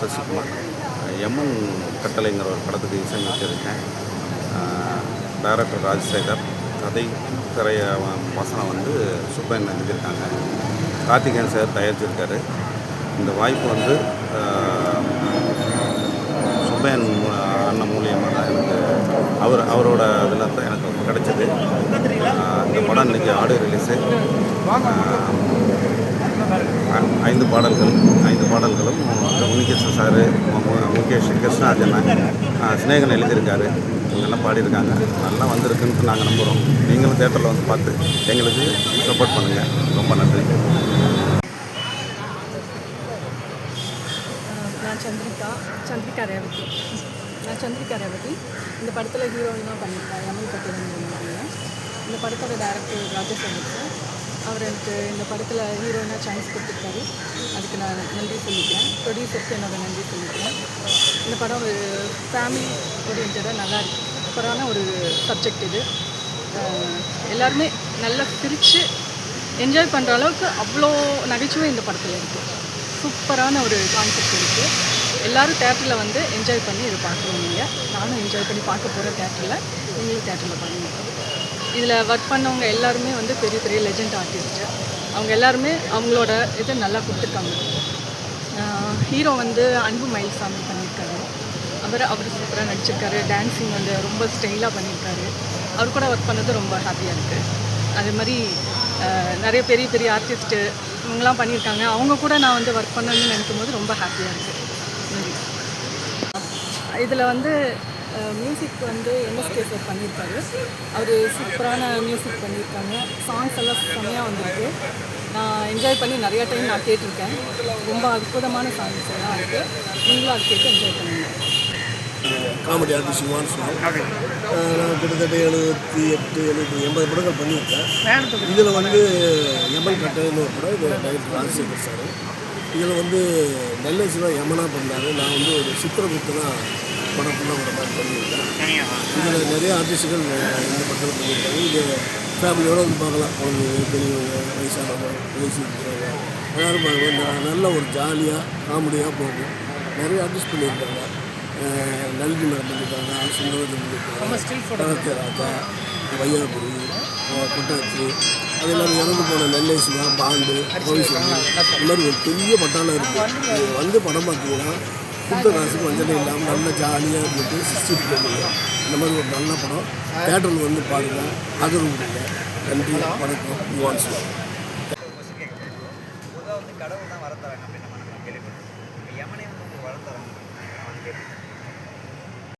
Sasikumar. MN கட்டளைங்கிற ஒரு படத்துக்கு இசையமைச்சிருக்கேன். Director Rajasekar. கதை திரைய வசனம் வந்து சுப்பையன் எழுதியிருக்காங்க. கார்த்திகேயன் சார் தயாரிச்சிருக்காரு. இந்த வாய்ப்பு வந்து சுப்பையன் அண்ணன் மூலியமாக தான் எனக்கு அவர் அவரோட இதில் தான் எனக்கு கிடைச்சது. இந்த படம் இன்றைக்கி ஆடியோ ரிலீஸு ஐந்து பாடல்கள் ஐந்து பாடல்களும் இந்த உன்னிகிருஷ்ணன் சார் முகேஷ் கிருஷ்ணாஜன் சிநேகன் எழுதியிருக்காரு. இவங்கெல்லாம் பாடியிருக்காங்க. நல்லா வந்திருக்குன்ட்டு நாங்கள் நம்புகிறோம் நீங்களும் தேட்டரில் வந்து பார்த்து எங்களுக்கு சப்போர்ட் பண்ணுங்கள் ரொம்ப நன்றி. நான் சந்திரிகா சந்திரிகா ரேவதி. நான் சந்திரிகா ரேவதி. இந்த படத்தில் ஹீரோயினாக பண்ணியிருக்கேன் எமல் கட்டிடம் இந்த படத்தோட டேரக்டர் ராஜேஷ் சார் அவர் எனக்கு இந்த படத்தில் ஹீரோயினாக சான்ஸ் கொடுத்துருக்காரு. அதுக்கு நான் நன்றி சொல்லிக்கிறேன். ப்ரொடியூசருக்கு என்னோட நன்றி சொல்லிக்கிறேன். இந்த படம் ஒரு ஃபேமிலி ஓரியன்டாக நல்லா சூப்பரான ஒரு சப்ஜெக்ட் இது. எல்லாருமே நல்லா பிரித்து என்ஜாய் பண்ணுற அளவுக்கு அவ்வளோ நகைச்சுவை இந்த படத்தில் இருக்குது சூப்பரான ஒரு கான்செப்ட் இருக்குது எல்லோரும் தேட்டரில் வந்து என்ஜாய் பண்ணி இதை பார்க்கணும் நீங்கள் நானும் என்ஜாய் பண்ணி பார்க்க போகிற தேட்டரில் நீங்களும் தேட்டரில் பாருங்கள் இதில் ஒர்க் பண்ணவங்க எல்லாருமே வந்து பெரிய பெரிய லெஜண்ட் ஆர்டிஸ்ட்டு அவங்க எல்லாருமே அவங்களோட இதை நல்லா கொடுத்துருக்காங்க. ஹீரோ வந்து அன்பு மயில்சாமி பண்ணியிருக்காரு. அவர் அவர் சூப்பராக நடிச்சிருக்காரு. டான்ஸிங் வந்து ரொம்ப ஸ்டைலாக பண்ணியிருக்காரு. அவர் கூட ஒர்க் பண்ணது ரொம்ப ஹாப்பியாக இருக்குது அதே மாதிரி நிறைய பெரிய பெரிய ஆர்டிஸ்ட்டு இவங்கெல்லாம் பண்ணியிருக்காங்க. அவங்க கூட நான் வந்து ஒர்க் பண்ணணும்னு நினைக்கும் போது ரொம்ப ஹாப்பியாக இருக்குது இதில் வந்து மியூசிக் வந்து எம்எஸ்கே சார் பண்ணியிருக்காரு. அவர் சூப்பரான மியூசிக் பண்ணியிருக்காங்க. சாங்ஸ் எல்லாம் செம்மையாக வந்திருக்கு. நான் என்ஜாய் பண்ணி நிறையா டைம் நான் கேட்டிருக்கேன். ரொம்ப அற்புதமான சாங்ஸ் எல்லாம் இருக்குது நீங்களும் அது கேட்டு என்ஜாய் பண்ணுங்க. காமெடி ஆர்டிஸ்ட் யுவான் சுமார் நான் கிட்டத்தட்ட எழுபத்தி எட்டு எழுபத்தி எண்பது படங்கள் பண்ணியிருக்கேன். இதில் வந்து எம்எல் கட்டைன்னு ஒரு படம் இது டைரக்டர் ராஜசேகர் சார் இதில் வந்து நெல்லை சிவா யமனா பண்ணாரு. நான் வந்து ஒரு சித்திரகுப்தனாக படம் ஃபுல்லாக ஒரு மாதிரி பண்ணியிருக்கேன். இதில் நிறைய ஆர்டிஸ்ட்டுகள் இந்த படத்தில் பண்ணியிருக்காங்க. இது ஃபேமிலியோடு வந்து பார்க்கலாம். குழந்தைங்க பெரியவங்க வயசானவங்க வயசு இருக்கிறவங்க எல்லாரும் பார்க்கலாம். நல்ல ஒரு ஜாலியாக காமெடியாக போகும். நிறைய ஆர்டிஸ்ட் பண்ணியிருக்காங்க. நல்கி மேடம் பண்ணியிருக்காங்க. சுந்தரத்தில் பண்ணியிருக்காங்க. வையாபுரி கொட்டாச்சி அது எல்லாரும் இறந்து போன நெல்லை சிவா பாண்டு கோவிசன் இந்த மாதிரி ஒரு பெரிய பட்டாளம் இருக்குது வந்து படம் பார்த்தீங்கன்னா கொடுத்த காசுக்கு வஞ்சனை இல்லாமல் நல்ல ஜாலியாக இருந்துட்டு சிரிச்சுட்டு போகுங்க இந்த மாதிரி ஒரு நல்ல படம். தேட்டரில் வந்து பாருங்கள் ஆதரவு கொடுங்க. நன்றி வணக்கம். யுவான் சிவா கடவுள் தான் தராங்க அப்படின்னு நம்ம நம்ம கேள்விப்பட்டோம் இப்போ யமனே வந்து வரம் தராங்க.